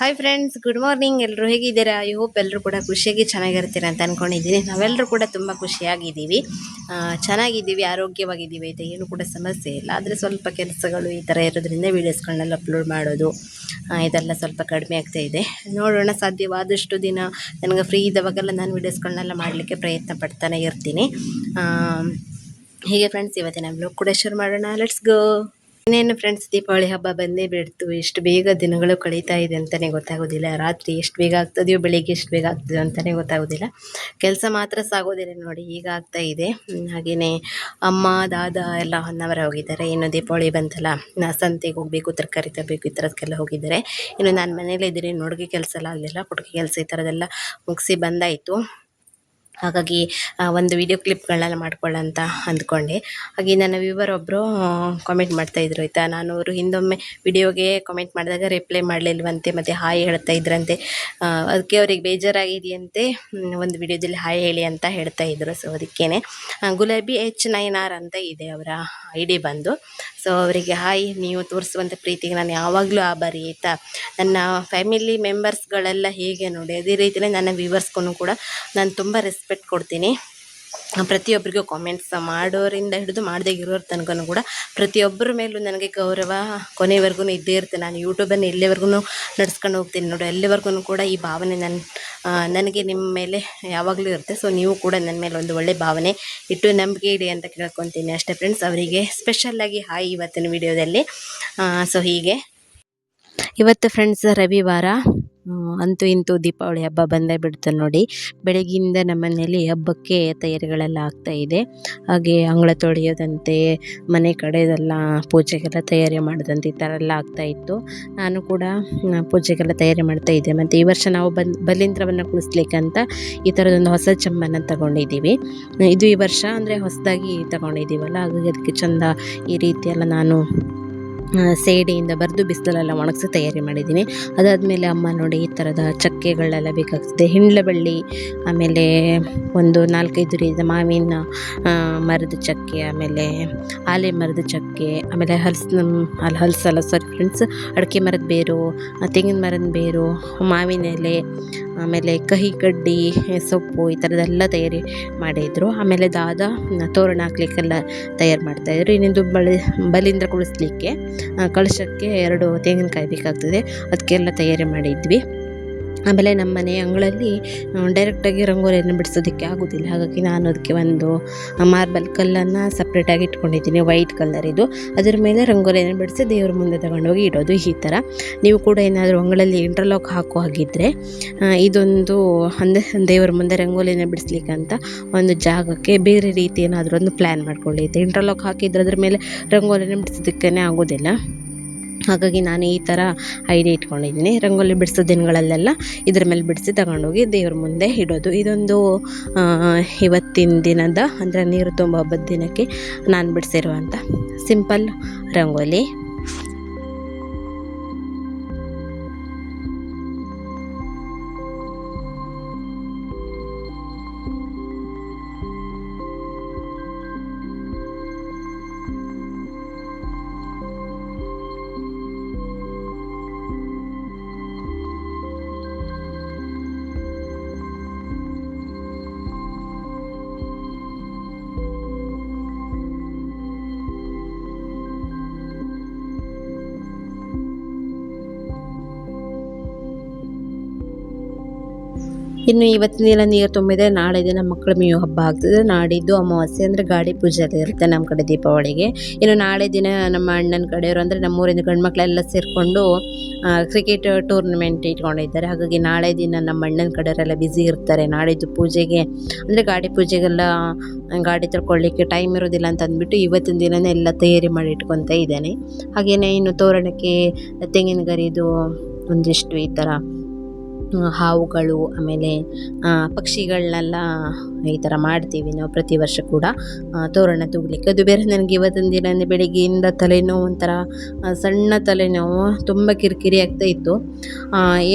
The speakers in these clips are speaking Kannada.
ಹಾಯ್ ಫ್ರೆಂಡ್ಸ್ ಗುಡ್ ಮಾರ್ನಿಂಗ್ ಎಲ್ಲರೂ ಹೇಗಿದ್ದೀರಾ? ಐ ಹೋಪ್ ಎಲ್ಲರೂ ಕೂಡ ಖುಷಿಯಾಗಿ ಚೆನ್ನಾಗಿರ್ತೀರಾ ಅಂತ ಅಂದ್ಕೊಂಡಿದ್ದೀನಿ ನಾವೆಲ್ಲರೂ ಕೂಡ ತುಂಬ ಖುಷಿಯಾಗಿದ್ದೀವಿ. ಚೆನ್ನಾಗಿದ್ದೀವಿ, ಆರೋಗ್ಯವಾಗಿದ್ದೀವಿ ಅಂತ ಏನು ಕೂಡ ಸಮಸ್ಯೆ ಇಲ್ಲ. ಆದರೆ ಸ್ವಲ್ಪ ಕೆಲಸಗಳು ಈ ಥರ ಇರೋದ್ರಿಂದ ವೀಡಿಯೋಸ್ಗಳನ್ನೆಲ್ಲ ಅಪ್ಲೋಡ್ ಮಾಡೋದು ಇದೆಲ್ಲ ಸ್ವಲ್ಪ ಕಡಿಮೆ ಆಗ್ತಾ ಇದೆ. ನೋಡೋಣ, ಸಾಧ್ಯವಾದಷ್ಟು ದಿನ ನನಗೆ ಫ್ರೀ ಇದ್ದವಾಗೆಲ್ಲ ನಾನು ವೀಡಿಯೋಸ್ಗಳನ್ನೆಲ್ಲ ಮಾಡಲಿಕ್ಕೆ ಪ್ರಯತ್ನ ಪಡ್ತಾನೆ ಇರ್ತೀನಿ. ಹೀಗೆ ಫ್ರೆಂಡ್ಸ್ ಇವತ್ತಿನ ಬ್ಲಾಗ್ ಕೂಡ ಶುರು ಮಾಡೋಣ. ಲೆಟ್ಸ್ ಗೋ ಇನ್ನೇನು ಫ್ರೆಂಡ್ಸ್ ದೀಪಾವಳಿ ಹಬ್ಬ ಬಂದೇ ಬಿಡ್ತು. ಎಷ್ಟು ಬೇಗ ದಿನಗಳು ಕಳೀತಾ ಇದೆ ಅಂತಲೇ ಗೊತ್ತಾಗೋದಿಲ್ಲ. ರಾತ್ರಿ ಎಷ್ಟು ಬೇಗ ಆಗ್ತದೆಯೋ, ಬೆಳಿಗ್ಗೆ ಎಷ್ಟು ಬೇಗ ಆಗ್ತದೆಯೋ ಅಂತಲೇ ಗೊತ್ತಾಗೋದಿಲ್ಲ. ಕೆಲಸ ಮಾತ್ರ ಸಾಗೋದಿಲ್ಲ ನೋಡಿ, ಈಗ ಆಗ್ತಾ ಇದೆ. ಹಾಗೆಯೇ ಅಮ್ಮ, ದಾದ ಎಲ್ಲ ಹೊನ್ನವರ ಹೋಗಿದ್ದಾರೆ. ಇನ್ನು ದೀಪಾವಳಿ ಬಂತಲ್ಲ, ನಾ ಸಂತೆಗೆ ಹೋಗಬೇಕು, ತರಕಾರಿ ತರಬೇಕು, ಈ ಥರದಕ್ಕೆಲ್ಲ ಹೋಗಿದ್ದಾರೆ. ಇನ್ನು ನಾನು ಮನೇಲೇ ಇದ್ದೀನಿ, ನೋಡಿಗೆ ಕೆಲಸ ಎಲ್ಲ ಆಗಲಿಲ್ಲ. ಕೆಲಸ ಈ ಥರದೆಲ್ಲ ಮುಗಿಸಿ ಬಂದಾಯಿತು. ಹಾಗಾಗಿ ಒಂದು ವಿಡಿಯೋ ಕ್ಲಿಪ್ಗಳನ್ನೆಲ್ಲ ಮಾಡ್ಕೊಳ್ಳೋ ಅಂತ ಅಂದ್ಕೊಂಡೆ. ಹಾಗೆ ನನ್ನ ವ್ಯೂವರ್ ಒಬ್ಬರು ಕಾಮೆಂಟ್ ಮಾಡ್ತಾಯಿದ್ರು ಆಯಿತಾ? ನಾನು ಅವರು ಹಿಂದೊಮ್ಮೆ ವಿಡಿಯೋಗೆ ಕಾಮೆಂಟ್ ಮಾಡಿದಾಗ ರಿಪ್ಲೈ ಮಾಡಲಿಲ್ವಂತೆ, ಮತ್ತು ಹಾಯ್ ಹೇಳ್ತಾ ಇದ್ರಂತೆ. ಅದಕ್ಕೆ ಅವ್ರಿಗೆ ಬೇಜಾರಾಗಿದೆಯಂತೆ ಒಂದು ವಿಡಿಯೋದಲ್ಲಿ ಹಾಯ್ ಹೇಳಿ ಅಂತ ಹೇಳ್ತಾ ಇದ್ರು. ಸೊ ಅದಕ್ಕೇ ಗುಲಾಬಿ ಎಚ್ ನೈನ್ ಆರ್ ಅಂತ ಇದೆ ಅವರ ಐ ಡಿ ಬಂದು. ಸೊ ಅವರಿಗೆ ಹಾಯ್, ನೀವು ತೋರಿಸುವಂಥ ಪ್ರೀತಿಗೆ ನಾನು ಯಾವಾಗಲೂ ಆಭಾರಿ, ಆಯಿತಾ? ನನ್ನ ಫ್ಯಾಮಿಲಿ ಮೆಂಬರ್ಸ್ಗಳೆಲ್ಲ ಹೇಗೆ ನೋಡಿ, ಅದೇ ರೀತಿಯೇ ನನ್ನ ವ್ಯೂವರ್ಸ್ಗೂ ಕೂಡ ನಾನು ತುಂಬ ರೆಸ್ಪೆಕ್ಟ್ ಕೊಡ್ತೀನಿ ಪ್ರತಿಯೊಬ್ಬರಿಗೂ ಕಾಮೆಂಟ್ಸ್ ಮಾಡೋರಿಂದ ಹಿಡಿದು ಮಾಡದೇ ಇರೋರ ತನಕ ಕೂಡ ಪ್ರತಿಯೊಬ್ಬರ ಮೇಲೂ ನನಗೆ ಗೌರವ ಕೊನೆವರೆಗೂ ಇದ್ದೇ ಇರುತ್ತೆ. ನಾನು ಯೂಟ್ಯೂಬನ್ನು ಎಲ್ಲಿವರೆಗೂ ನಡ್ಸ್ಕೊಂಡು ಹೋಗ್ತೀನಿ ನೋಡಿ, ಎಲ್ಲಿವರೆಗೂ ಕೂಡ ಈ ಭಾವನೆ ನನ್ನ ನನಗೆ ನಿಮ್ಮ ಮೇಲೆ ಯಾವಾಗಲೂ ಇರುತ್ತೆ. ಸೊ ನೀವು ಕೂಡ ನನ್ನ ಮೇಲೆ ಒಂದು ಒಳ್ಳೆ ಭಾವನೆ ಇಟ್ಟು ನಂಬಿಕೆ ಇಡಿ ಅಂತ ಕೇಳ್ಕೊತೀನಿ. ಅಷ್ಟೇ ಫ್ರೆಂಡ್ಸ್ ಅವರಿಗೆ ಸ್ಪೆಷಲ್ಲಾಗಿ ಹಾಯ್ ಇವತ್ತಿನ ವಿಡಿಯೋದಲ್ಲಿ ಸೊ ಹೀಗೆ. ಇವತ್ತು ಫ್ರೆಂಡ್ಸ್ ರವಿವಾರ. ಅಂತೂ ಇಂತೂ ದೀಪಾವಳಿ ಹಬ್ಬ ಬಂದೇ ಬಿಡ್ತು ನೋಡಿ. ಬೆಳಗ್ಗಿಂದ ನಮ್ಮ ಮನೆಯಲ್ಲಿ ಹಬ್ಬಕ್ಕೆ ತಯಾರಿಗಳೆಲ್ಲ ಆಗ್ತಾ ಇದೆ. ಹಾಗೆ ಅಂಗಳ ತೊಳೆಯೋದಂತೆ, ಮನೆ ಕಡೆದೆಲ್ಲ ಪೂಜೆಗೆಲ್ಲ ತಯಾರಿ ಮಾಡೋದಂತೆ ಈ ಥರ ಎಲ್ಲ ಆಗ್ತಾ ಇತ್ತು. ನಾನು ಕೂಡ ಪೂಜೆಗೆಲ್ಲ ತಯಾರಿ ಮಾಡ್ತಾ ಇದ್ದೆ. ಮತ್ತು ಈ ವರ್ಷ ನಾವು ಬಂದು ಬಲೀಂದ್ರವನ್ನು ಕುಳಿಸ್ಲಿಕ್ಕಂತ ಈ ಥರದೊಂದು ಹೊಸ ಚಮ್ಮನ ತಗೊಂಡಿದ್ದೀವಿ. ಇದು ಈ ವರ್ಷ ಅಂದರೆ ಹೊಸದಾಗಿ ತಗೊಂಡಿದ್ದೀವಲ್ಲ, ಹಾಗಾಗಿ ಅದಕ್ಕೆ ಚಂದ ಈ ರೀತಿಯೆಲ್ಲ ನಾನು ಸೇಡಿಯಿಂದ ಬರೆದು ಬಿಸಿಲಲ್ಲೆಲ್ಲ ಒಣಗಿಸಿ ತಯಾರಿ ಮಾಡಿದ್ದೀನಿ. ಅದಾದಮೇಲೆ ಅಮ್ಮ ನೋಡಿ ಈ ಥರದ ಚಕ್ಕೆಗಳೆಲ್ಲ ಬೇಕಾಗ್ತದೆ. ಹಿಂಡ್ಲ ಬಳ್ಳಿ ಆಮೇಲೆ ಒಂದು ನಾಲ್ಕೈದು ರೀತಿಯ ಮಾವಿನ ಮರದ ಚಕ್ಕೆ, ಆಮೇಲೆ ಆಲೆ ಮರದ ಚಕ್ಕೆ, ಆಮೇಲೆ ಹಲ್ಸ್ ಅಲ್ಲಿ ಹಲ್ಸಲ್ಲ ಸಾರಿ ಫ್ರೆಂಡ್ಸ್ ಅಡಿಕೆ ಮರದ ಬೇರು ತೆಂಗಿನ ಮರದ ಬೇರು, ಮಾವಿನ ಎಲೆ, ಆಮೇಲೆ ಕಹಿ ಕಡ್ಡಿ, ಸೊಪ್ಪು ಈ ಥರದ್ದೆಲ್ಲ ತಯಾರಿ ಮಾಡಿದರು. ಆಮೇಲೆ ದಾದ ತೋರಣ ಹಾಕ್ಲಿಕ್ಕೆಲ್ಲ ತಯಾರು ಮಾಡ್ತಾಯಿದ್ರು ಇನ್ನೊಂದು ಬಳಿ ಬಲಿಂದ್ರ ಕುಳಿಸ್ಲಿಕ್ಕೆ ಕಳಶಕ್ಕೆ ಎರಡು ತೆಂಗಿನಕಾಯಿ ಬೇಕಾಗ್ತದೆ. ಅದಕ್ಕೆಲ್ಲ ತಯಾರಿ ಮಾಡಿದ್ವಿ. ಆಮೇಲೆ ನಮ್ಮ ಮನೆ ಅಂಗಳಲ್ಲಿ ಡೈರೆಕ್ಟಾಗಿ ರಂಗೋಲಿಯನ್ನು ಬಿಡಿಸೋದಕ್ಕೆ ಆಗೋದಿಲ್ಲ. ಹಾಗಾಗಿ ನಾನು ಅದಕ್ಕೆ ಒಂದು ಮಾರ್ಬಲ್ ಕಲ್ಲನ್ನು ಸಪ್ರೇಟಾಗಿ ಇಟ್ಕೊಂಡಿದ್ದೀನಿ. ವೈಟ್ ಕಲರ್ ಇದು. ಅದರ ಮೇಲೆ ರಂಗೋಲಿಯನ್ನು ಬಿಡಿಸಿ ದೇವ್ರ ಮುಂದೆ ತಗೊಂಡೋಗಿ ಇಡೋದು ಈ ಥರ. ನೀವು ಕೂಡ ಏನಾದರೂ ಅಂಗಳಲ್ಲಿ ಇಂಟರ್ಲಾಕ್ ಹಾಕೋ ಹಾಗಿದ್ದರೆ ಇದೊಂದು ಅಂದರೆ ದೇವ್ರ ಮುಂದೆ ರಂಗೋಲಿನ ಬಿಡಿಸ್ಲಿಕ್ಕೆ ಅಂತ ಒಂದು ಜಾಗಕ್ಕೆ ಬೇರೆ ರೀತಿ ಏನಾದರೂ ಒಂದು ಪ್ಲ್ಯಾನ್ ಮಾಡ್ಕೊಳ್ಳಿ. ಇಂಟರ್ಲಾಕ್ ಹಾಕಿದ್ರೆ ಅದ್ರ ಮೇಲೆ ರಂಗೋಲಿನ ಬಿಡಿಸೋದಕ್ಕೇ ಆಗೋದಿಲ್ಲ. ಹಾಗಾಗಿ ನಾನು ಈ ಥರ ಐಡಿಯಾ ಇಟ್ಕೊಂಡಿದ್ದೀನಿ. ರಂಗೋಲಿ ಬಿಡಿಸೋ ದಿನಗಳಲ್ಲೆಲ್ಲ ಇದ್ರ ಮೇಲೆ ಬಿಡಿಸಿ ತಗೊಂಡೋಗಿ ದೇವ್ರ ಮುಂದೆ ಇಡೋದು. ಇದೊಂದು ಇವತ್ತಿನ ದಿನದ ಅಂದರೆ ನೀರು ತುಂಬ ಹಬ್ಬದ ದಿನಕ್ಕೆ ನಾನು ಬಿಡಿಸಿರುವಂಥ ಸಿಂಪಲ್ ರಂಗೋಲಿ. ಇನ್ನು ಇವತ್ತಿನ ದಿನ ನೀರು ತುಂಬಿದೆ ನಾಳೆ ದಿನ ಮಕ್ಕಳ ಮೇವು ಹಬ್ಬ ಆಗ್ತದೆ. ನಾಡಿದ್ದು ಅಮಾವಾಸ್ಯೆ ಅಂದರೆ ಗಾಡಿ ಪೂಜೆ ಎಲ್ಲ ಇರುತ್ತೆ ನಮ್ಮ ಕಡೆ ದೀಪಾವಳಿಗೆ. ಇನ್ನು ನಾಳೆ ದಿನ ನಮ್ಮ ಅಣ್ಣನ ಕಡೆಯವರು ಅಂದರೆ ನಮ್ಮೂರಿನ ಗಂಡು ಮಕ್ಕಳೆಲ್ಲ ಸೇರಿಕೊಂಡು ಕ್ರಿಕೆಟ್ ಟೂರ್ನಮೆಂಟ್ ಇಟ್ಕೊಂಡಿದ್ದಾರೆ. ಹಾಗಾಗಿ ನಾಳೆ ದಿನ ನಮ್ಮ ಅಣ್ಣನ ಕಡೆಯವರೆಲ್ಲ ಬ್ಯುಸಿ ಇರ್ತಾರೆ. ನಾಡಿದ್ದು ಪೂಜೆಗೆ ಅಂದರೆ ಗಾಡಿ ಪೂಜೆಗೆಲ್ಲ ಗಾಡಿ ತೊಳ್ಕೊಳ್ಳಿಕ್ಕೆ ಟೈಮ್ ಇರೋದಿಲ್ಲ ಅಂತ ಅಂದ್ಬಿಟ್ಟು ಇವತ್ತಿನ ದಿನನೇ ಎಲ್ಲ ತಯಾರಿ ಮಾಡಿ ಇಟ್ಕೊತ ಇದ್ದೇನೆ. ಹಾಗೆಯೇ ಇನ್ನು ತೋರಣಕ್ಕೆ ತೆಂಗಿನ ಗರಿದು ಒಂದಿಷ್ಟು ಈ ಥರ ಹಾವುಗಳು, ಆಮೇಲೆ ಪಕ್ಷಿಗಳನ್ನೆಲ್ಲ ಈ ಥರ ಮಾಡ್ತೀವಿ ನಾವು ಪ್ರತಿ ವರ್ಷ ಕೂಡ. ತೋರಣ ತೂಗಲಿಕ್ಕೆ. ಅದು ಬೇರೆ ನನಗೆ ಇವತ್ತಿನ ದಿನ, ಅಂದರೆ ಬೆಳಿಗ್ಗೆಯಿಂದ ತಲೆನೋವು ಒಂಥರ ಸಣ್ಣ ತಲೆನೋವು, ತುಂಬ ಕಿರಿಕಿರಿ ಆಗ್ತಾ ಇತ್ತು.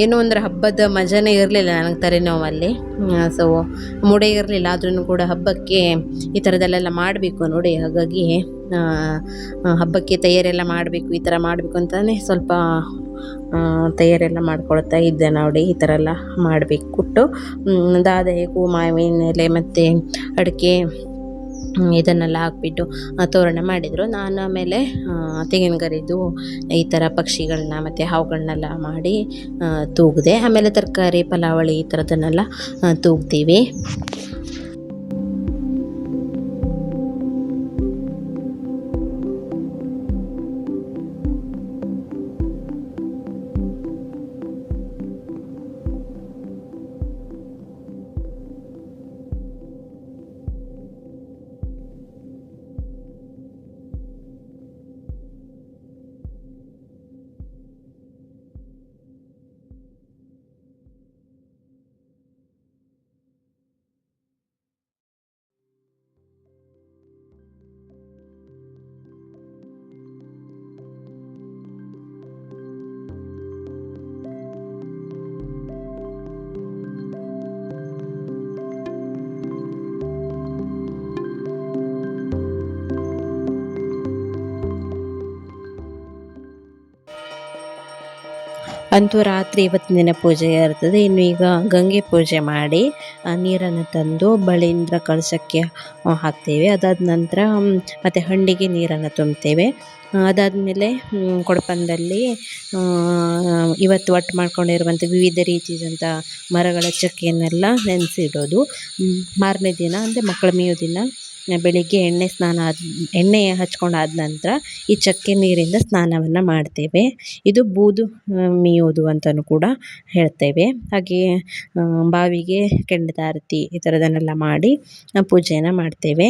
ಏನು ಅಂದರೆ ಹಬ್ಬದ ಮಜಾನೇ ಇರಲಿಲ್ಲ ನನಗೆ ತಲೆನೋವಲ್ಲಿ. ಸೊ ಮೂಡೆ ಇರಲಿಲ್ಲ. ಆದ್ರೂ ಕೂಡ ಹಬ್ಬಕ್ಕೆ ಈ ಥರದಲ್ಲೆಲ್ಲ ಮಾಡಬೇಕು ನೋಡಿ. ಹಾಗಾಗಿ ಹಬ್ಬಕ್ಕೆ ತಯಾರಿ ಎಲ್ಲ ಮಾಡಬೇಕು, ಈ ಥರ ಮಾಡಬೇಕು ಅಂತಲೇ ಸ್ವಲ್ಪ ತಯಾರೆಲ್ಲ ಮಾಡ್ಕೊಳ್ತಾ ಇದ್ದೆ ನೋಡಿ, ಈ ಥರ ಎಲ್ಲ ಮಾಡಬೇಕು ದಾದೆ ಹೂ ಮಾವಿನ ಎಲೆ ಮತ್ತು ಅಡಿಕೆ ಇದನ್ನೆಲ್ಲ ಹಾಕ್ಬಿಟ್ಟು ತೋರಣ ಮಾಡಿದರು. ನಾನು ಆಮೇಲೆ ತೆಂಗಿನ ಗರಿದು ಈ ಥರ ಪಕ್ಷಿಗಳನ್ನ ಮತ್ತು ಹಾವುಗಳನ್ನೆಲ್ಲ ಮಾಡಿ ತೂಗಿದೆ, ಆಮೇಲೆ ತರಕಾರಿ, ಪಲಾವಳಿ ಈ ಥರದನ್ನೆಲ್ಲ ತೂಗ್ತೀವಿ. ಅಂತೂ ರಾತ್ರಿ ಇವತ್ತಿನ ದಿನ ಪೂಜೆ ಇರ್ತದೆ. ಇನ್ನು ಈಗ ಗಂಗೆ ಪೂಜೆ ಮಾಡಿ ನೀರನ್ನು ತಂದು ಬಳಿಯಿಂದ ಕಳಸಕ್ಕೆ ಹಾಕ್ತೇವೆ. ಅದಾದ ನಂತರ ಮತ್ತು ಹಂಡಿಗೆ ನೀರನ್ನು ತುಂಬ್ತೇವೆ. ಅದಾದಮೇಲೆ ಕೊಡಪಂದಲ್ಲಿ ಇವತ್ತು ಒಟ್ಟು ಮಾಡ್ಕೊಂಡಿರುವಂಥ ವಿವಿಧ ರೀತಿಯಾದಂಥ ಮರಗಳ ಚಕ್ಕೆಯನ್ನೆಲ್ಲ ನೆನೆಸಿಡೋದು. ಮಾರನೇ ದಿನ ಅಂದರೆ ಮಕ್ಕಳ ಮೇಯೋ ದಿನ. ಬೆಳಿಗ್ಗೆ ಎಣ್ಣೆ ಸ್ನಾನ ಆದ, ಎಣ್ಣೆ ಹಚ್ಕೊಂಡಾದ ನಂತರ ಈ ಚಕ್ಕೆ ನೀರಿಂದ ಸ್ನಾನವನ್ನು ಮಾಡ್ತೇವೆ. ಇದು ಬೂದು ಮೀಯೋದು ಅಂತಲೂ ಕೂಡ ಹೇಳ್ತೇವೆ. ಹಾಗೆಯೇ ಬಾವಿಗೆ ಕೆಂಡದಾರತಿ ಈ ಥರದನ್ನೆಲ್ಲ ಮಾಡಿ ಪೂಜೆಯನ್ನು ಮಾಡ್ತೇವೆ.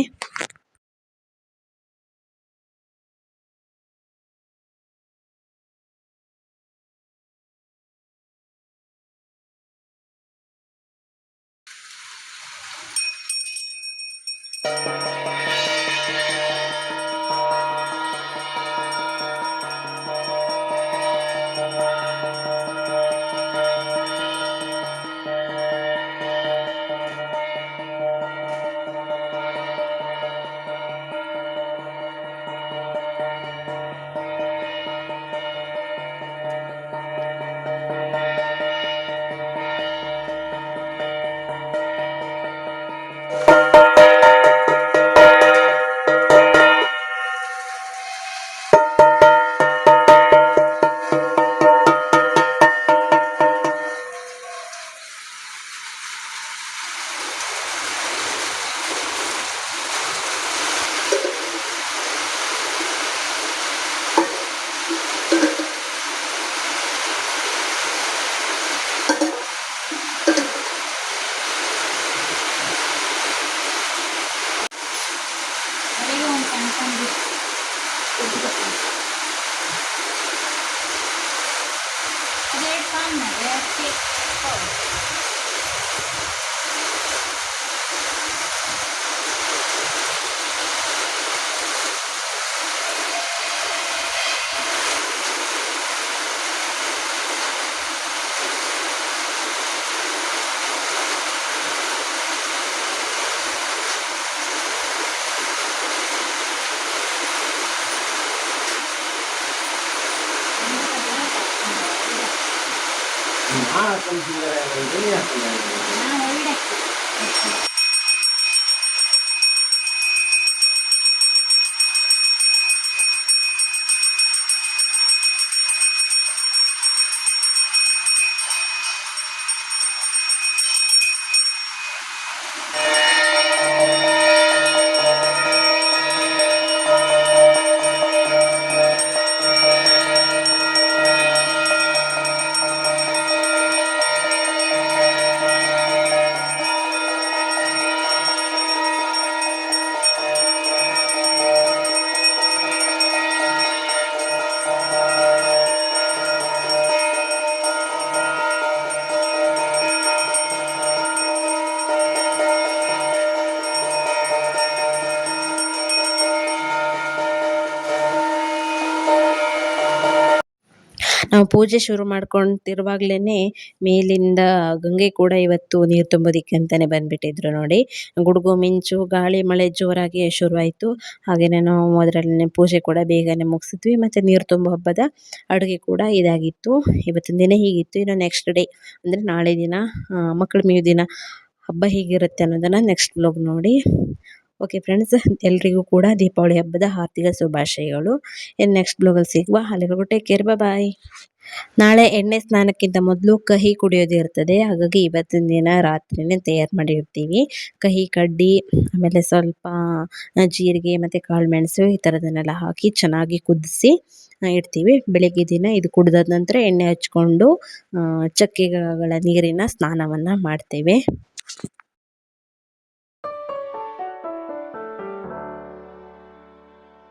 അപ്പം ചില്ലറ ನಾವು ಪೂಜೆ ಶುರು ಮಾಡ್ಕೊಂತಿರುವಾಗ್ಲೇ ಮೇಲಿಂದ ಗಂಗೆ ಕೂಡ ಇವತ್ತು ನೀರು ತುಂಬೋದಿಕ್ಕೆ ಅಂತಾನೆ ಬಂದ್ಬಿಟ್ಟಿದ್ರು ನೋಡಿ. ಗುಡುಗು ಮಿಂಚು ಗಾಳಿ ಮಳೆ ಜೋರಾಗಿ ಶುರುವಾಯಿತು. ಹಾಗೆಯೇ ನಾವು ಅದರಲ್ಲೇ ಪೂಜೆ ಕೂಡ ಬೇಗನೆ ಮುಗಿಸಿದ್ವಿ. ಮತ್ತು ನೀರು ತುಂಬೋ ಹಬ್ಬದ ಅಡುಗೆ ಕೂಡ ಇದಾಗಿತ್ತು. ಇವತ್ತಿನ ದಿನ ಹೀಗಿತ್ತು. ಇನ್ನು ನೆಕ್ಸ್ಟ್ ಡೇ ಅಂದರೆ ನಾಳೆ ದಿನ ಮಕ್ಕಳ ಮೀ ದಿನ ಹಬ್ಬ ಹೇಗಿರುತ್ತೆ ಅನ್ನೋದನ್ನು ನೆಕ್ಸ್ಟ್ ಬ್ಲಾಗ್ ನೋಡಿ. ಓಕೆ ಫ್ರೆಂಡ್ಸ್ ಎಲ್ರಿಗೂ ಕೂಡ ದೀಪಾವಳಿ ಹಬ್ಬದ ಹಾರ್ದಿಕ ಶುಭಾಶಯಗಳು. ಇನ್ನು ನೆಕ್ಸ್ಟ್ ಬ್ಲಾಗಲ್ಲಿ ಸಿಗುವ ಅಲ್ಲಿವರೆಗೂ ಟೇಕ್ ಕೇರ್ ಬಾಯ್ ನಾಳೆ ಎಣ್ಣೆ ಸ್ನಾನಕ್ಕಿಂತ ಮೊದಲು ಕಹಿ ಕುಡಿಯೋದು ಇರ್ತದೆ. ಹಾಗಾಗಿ ಇವತ್ತಿನ ದಿನ ರಾತ್ರಿನೇ ತಯಾರು ಮಾಡಿರ್ತೀವಿ. ಕಹಿ, ಕಡ್ಡಿ, ಆಮೇಲೆ ಸ್ವಲ್ಪ ಜೀರಿಗೆ ಮತ್ತು ಕಾಳುಮೆಣಸು ಈ ಥರದನ್ನೆಲ್ಲ ಹಾಕಿ ಚೆನ್ನಾಗಿ ಕುದಿಸಿ ಇಡ್ತೀವಿ. ಬೆಳಗ್ಗೆ ದಿನ ಇದು ಕುಡಿದಾದ ನಂತರ ಎಣ್ಣೆ ಹಚ್ಕೊಂಡು ಚಕ್ಕೆಗಳ ನೀರಿನ ಸ್ನಾನವನ್ನು ಮಾಡ್ತೇವೆ.